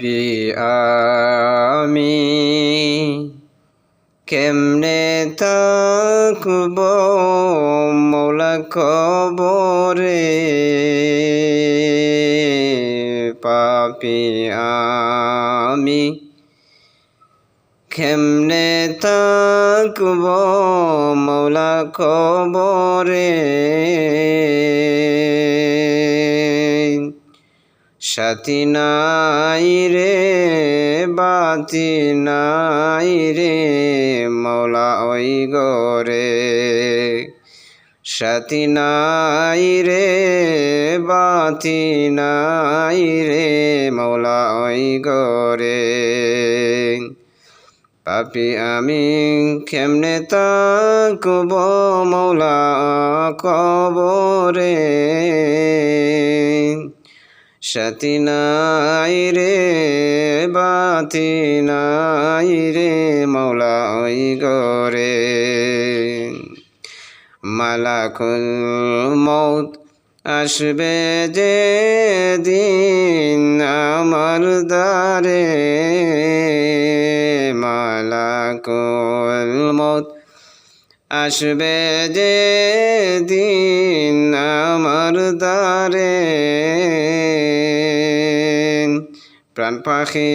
আমি কেমনে থাকব মৌলা কবরে? পাপি আমি কেমনে থাকব মৌলা কবরে? সাথী নাই রে, বাতি নাই রে মৌলা ওই গরে। সাথী নাই রে, বাতি নাই রে মৌলা ওই গরে। পাপি আমি কেমনে তাকব মৌলা কবরে? সাথী নাই রে, বাতি নাই রে মৌলা ওই গরে মালাকুল মৌত আসবে যে দিন আমার দ্বারে। মালাকুল মৌত আসবে যে দিন আমার দ্বারে। প্রাণ পাখি